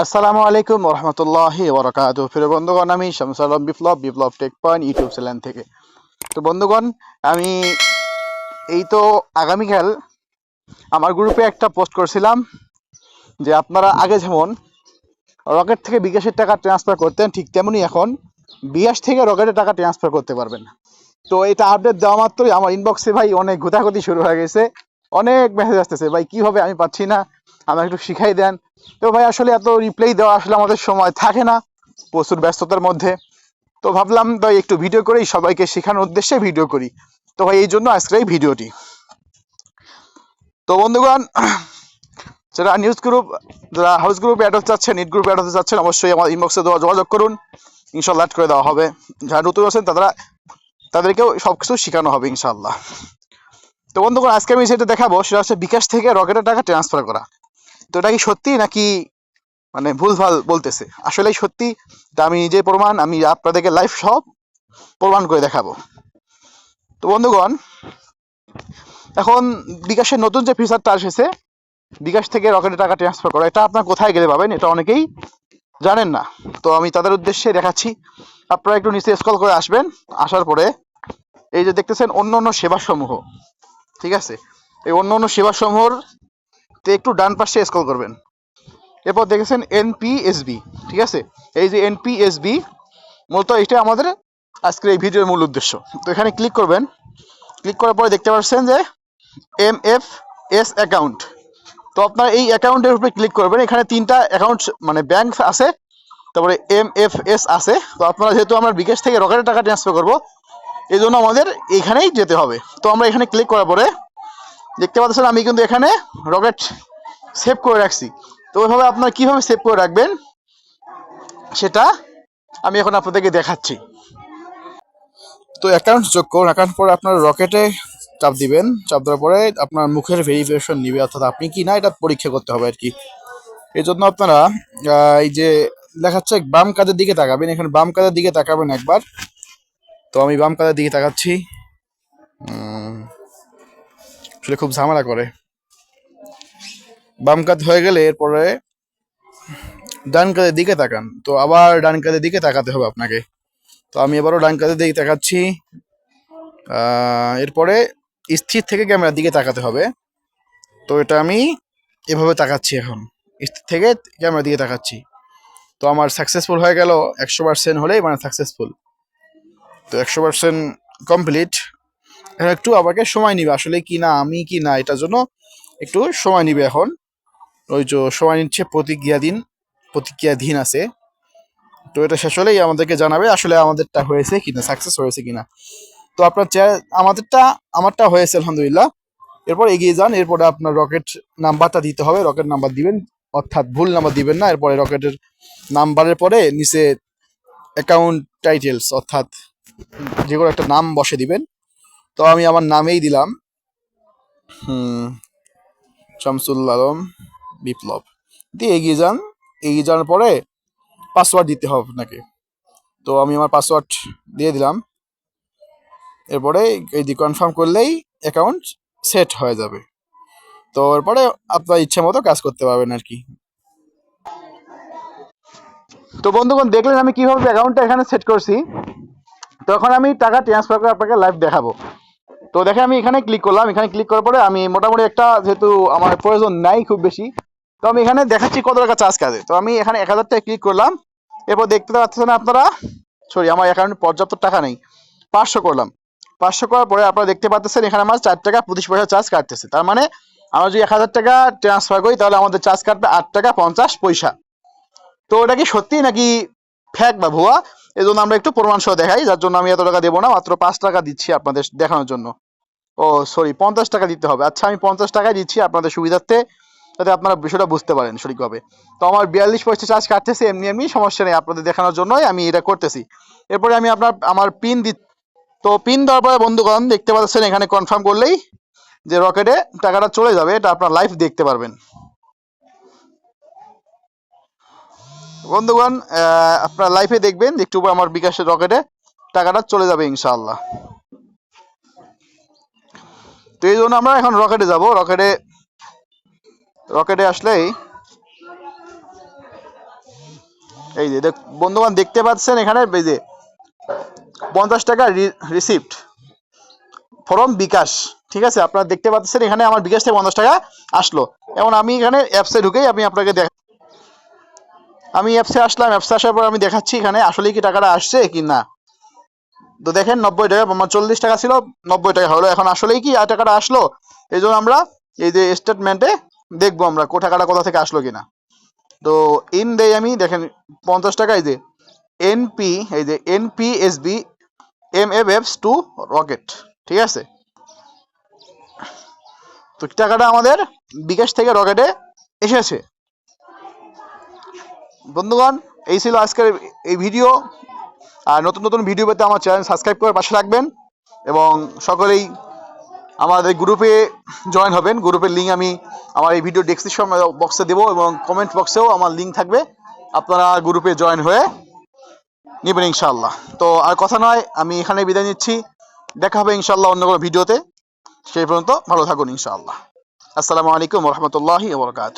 আসসালামু আলাইকুম রহমতুল্লাহ বরকাত ফিরে বন্ধুগণ, আমি Shamsul Biplob Biplob tech point YouTube channel থেকে। তো বন্ধুগণ, আমি এই তো আগামীকাল আমার গ্রুপে একটা পোস্ট করছিলাম যে আপনারা আগে যেমন রকেট থেকে বিকাশের টাকা ট্রান্সফার করতেন, ঠিক তেমনি এখন বিকাশ থেকে রকেটের টাকা ট্রান্সফার করতে পারবেন। তো এটা আপডেট দেওয়া মাত্রই আমার ইনবক্সে ভাই অনেক ঘুতাঘুতি শুরু হয়ে গেছে। অনেক মেসেজ আসতেছে, ভাই, কীভাবে আমি পাচ্ছি না? আমাকে একটু শিখাই দেন। তো ভাই, আসলে এত রিপ্লাই দেওয়া আসলে আমাদের সময় থাকে না, প্রচুর ব্যস্ততার মধ্যে। তো ভাবলাম তাই একটু ভিডিও করেই সবাইকে শেখানোর উদ্দেশ্যে ভিডিও করি। তো ভাই, এই জন্য আজকের এই ভিডিওটি তো বন্ধুগণ, যারা নিউজ গ্রুপ যারা হাউস গ্রুপ অ্যাড হতে চাচ্ছেন নিট গ্রুপ অ্যাড হতে চাচ্ছেন, অবশ্যই আমার ইনবক্সে দেওয়া যোগাযোগ করুন। ইনশাল্লাহ অ্যাড করে দেওয়া হবে। যারা নতুন আছেন তারা তাদেরকেও সব কিছু শেখানো হবে ইনশাল্লাহ তো বন্ধুগণ, আজকে আমি যেটা দেখাবো। সেটা হচ্ছে বিকাশ থেকে রকেটের টাকা ট্রান্সফার করা। তো এটা কি সত্যি নাকি মানে ভুলভাল বলতেছে? আসলে সত্যি? তা আমি নিজে প্রমাণ, আমি আপনাদেরকে লাইভ সব প্রমাণ করে দেখাবো। তো বন্ধুগণ, এখন বিকাশের নতুন যে ফিচারটা এসেছে বিকাশ থেকে রকেটে টাকা ট্রান্সফার করা, এটা আপনার কোথায় গেলে পাবেন এটা অনেকেই জানেন না। তো আমি তাদের উদ্দেশ্যে দেখাচ্ছি। আপনারা একটু নিচে স্কল করে আসবেন, আসার পরে এই যে দেখতেছেন অন্য অন্য সেবাসমূহ। ঠিক আছে? এই অন্য অন্য সেবাসমূহর তো একটু ডান পাশে স্ক্রল করবেন। এরপর দেখেছেন এনপিএসবি ঠিক আছে? এই যে এনপিএসবি মূলত এটা আমাদের আজকের এই ভিডিওর মূল উদ্দেশ্য। তো এখানে ক্লিক করবেন। ক্লিক করার পরে দেখতে পাচ্ছেন যে এম এফ এস অ্যাকাউন্ট তো আপনার এই অ্যাকাউন্টের উপরে ক্লিক করবেন। এখানে তিনটা অ্যাকাউন্ট মানে ব্যাংক আছে, তারপরে এম এফ এস আছে। তো আপনারা যেহেতু আমরা বিকাশ থেকে রকেটের টাকা ট্রান্সফার করব এই জন্য আমাদের এইখানেই যেতে হবে। তো আমরা এখানে ক্লিক করার পরে দেখতে পাচ্ছেন আমি কিন্তু এখানে রকেট সেভ করে রাখছি। তো ওইভাবে আপনারা কীভাবে সেভ করে রাখবেন সেটা আমি এখন আপনাদেরকে দেখাচ্ছি। তো অ্যাকাউন্ট যোগ করুন অ্যাকাউন্ট পরে আপনার রকেটে চাপ দিবেন, চাপ দেওয়ার পরে আপনার মুখের ভেরিফিকেশন নিবে, অর্থাৎ আপনি কি না, এটা পরীক্ষা করতে হবে আর কি। এই জন্য আপনারা এই যে দেখাচ্ছে বাম কাজের দিকে তাকাবেন, এখানে বাম কাজের দিকে তাকাবেন একবার। তো আমি বাম কাজের দিকে তাকাচ্ছি। আসলে খুব ঝামেলা করে। বাম কাত হয়ে গেলে এরপরে ডান কাদের দিকে তাকান। তো আবার ডান কাদের দিকে তাকাতে হবে আপনাকে। তো আমি এবারও ডান কাদের দিকে তাকাচ্ছি। এরপরে স্থির থেকে ক্যামেরার দিকে তাকাতে হবে। তো এটা আমি এভাবে তাকাচ্ছি এখন। স্থির থেকে ক্যামেরার দিকে তাকাচ্ছি। তো আমার সাকসেসফুল হয়ে গেল, একশো পার্সেন্ট হলেই মানে সাকসেসফুল তো একশো পার্সেন্ট কমপ্লিট এখন একটু আমাকে সময় নিবে, আসলে কি না, আমি কি না, এটার জন্য একটু সময় নিবে এখন। ওই যে সময় নিচ্ছে প্রতিক্রিয়াধীন প্রতিক্রিয়াধীন আছে। তো এটা শেষ হলেই আমাদেরকে জানাবে, আসলে আমাদেরটা হয়েছে কিনা সাকসেস হয়েছে কিনা। তো আপনার চেয়ার আমাদেরটা, আমারটা হয়েছে, আলহামদুলিল্লাহ। এরপর এগিয়ে যান, এরপরে আপনার রকেট নাম্বারটা দিতে হবে। রকেট নাম্বার দিবেন, অর্থাৎ ভুল নাম্বার দিবেন না। এরপরে রকেটের নাম্বারের পরে নিচে অ্যাকাউন্ট টাইটেলস অর্থাৎ যে কোনো একটা নাম বসে দিবেন। তো আমি আমার নামেই দিলাম। হুম, শামসুল আলম বিপ্লব। দিয়ে এগিয়ে যান। এগিয়ে যাওয়ার পরে পাসওয়ার্ড দিতে হবে আপনাকে। তো আমি আমার পাসওয়ার্ড দিয়ে দিলাম। এরপরে এই দিয়ে কনফার্ম করলেই অ্যাকাউন্ট সেট হয়ে যাবে। তো এরপরে আপনার ইচ্ছে মতো কাজ করতে পারবেন আর কি। তো বন্ধুগণ, দেখলেন আমি কীভাবে অ্যাকাউন্টটা এখানে সেট করছি? তখন আমি টাকা ট্রান্সফার করে আপনাকে লাইভ দেখাবো। তো দেখে আমি এখানে ক্লিক করলাম। এখানে ক্লিক করার পরে আমি মোটামুটি একটা যেহেতু আমার প্রয়োজন নাই খুব বেশি, তো আমি এখানে দেখাচ্ছি কত টাকা চার্জ কাজে। তো আমি এখানে এক হাজার টাকা ক্লিক করলাম। এরপর দেখতে পাচ্ছেন আপনারা সরি আমার অ্যাকাউন্টে পর্যাপ্ত টাকা নেই। পাঁচশো করলাম। পাঁচশো করার পরে আপনারা দেখতে পাচ্ছেন এখানে আমার চার টাকা পঁচিশ পয়সা চার্জ কাটতেছে। তার মানে আমরা যদি এক হাজার টাকা ট্রান্সফার করি, তাহলে আমাদের চার্জ কাটবে আট টাকা পঞ্চাশ পয়সা। তো ওটা কি সত্যি নাকি ফ্যাক বা ভুয়া এই জন্য আমরা একটু প্রমাণ সহ দেখাই, যার জন্য আমি এত টাকা দেবো না, মাত্র পাঁচ টাকা দিচ্ছি আপনাদের দেখানোর জন্য। ও সরি পঞ্চাশ টাকা দিতে হবে। আচ্ছা আমি পঞ্চাশ টাকাই দিচ্ছি আপনাদের সুবিধার্থে, যাতে আপনারা বিষয়টা বুঝতে পারেন সঠিকভাবে। তো আমার বিয়াল্লিশ পয়সা চার্জ কাটতেছে, এমনি এমনি, সমস্যা নেই, আপনাদের দেখানোর জন্যই আমি এটা করতেছি। এরপরে আমি আপনার, আমার পিন দি, তো পিন দেওয়ার পরে বন্ধুগণ দেখতে পাচ্ছেন, এখানে কনফার্ম করলেই যে রকেটে টাকাটা চলে যাবে, এটা আপনার লাইভ দেখতে পারবেন। বন্ধুগণ আপনারা লাইভে দেখবেন একটু আমার বিকাশের রকেটে টাকাটা চলে যাবে ইনশাআল্লাহ। তো এই জন্য আমরা এখন রকেটে যাব। রকেটে রকেটে আসলেই এই যে বন্ধুবান দেখতে পাচ্ছেন এখানে এই যে পঞ্চাশ টাকা রিসিপ্ট ফরম বিকাশ। ঠিক আছে? আপনারা দেখতে পাচ্ছেন এখানে আমার বিকাশ থেকে পঞ্চাশ টাকা আসলো। এবং আমি এখানে অ্যাপসে ঢুকেই আমি আপনাকে দেখ আমি অ্যাপসে আসলাম অ্যাপসে আসার পর আমি দেখাচ্ছি এখানে আসলে কি টাকাটা আসছে কি না। তো দেখেন নব্বই টাকা আমার চল্লিশ টাকা ছিল, নব্বই টাকা হলো। এখন আসলেই কি আর টাকাটা আসলো? এই জন্য আমরা এই যে স্টেটমেন্টে দেখব আমরা কো টাকাটা কোথা থেকে আসলো কিনা। তো ইন দেই আমি, দেখেন পঞ্চাশ টাকা, এই যে এনপি এই যে NPSB M F FS to Rocket ঠিক আছে? তো টাকাটা আমাদের বিকাশ থেকে রকেটে এসেছে। বন্ধুগণ, এই ছিল আজকের এই ভিডিও। আর নতুন নতুন ভিডিও পেতে আমার চ্যানেল সাবস্ক্রাইব করে পাশে রাখবেন এবং সকলেই আমাদের গ্রুপে জয়েন হবেন। গ্রুপের লিঙ্ক আমি আমার এই ভিডিও ডেসক্রিপশন বক্সে দেবো এবং কমেন্ট বক্সেও আমার লিঙ্ক থাকবে। আপনারা গ্রুপে জয়েন হয়ে নেবেন ইনশাল্লাহ তো আর কথা নয়, আমি এখানে বিদায় নিচ্ছি। দেখা হবে ইনশাল্লাহ অন্য কোনো ভিডিওতে। সেই পর্যন্ত ভালো থাকুন ইনশাআল্লাহ। আসসালামু আলাইকুম রহমতুল্লাহি বরকাত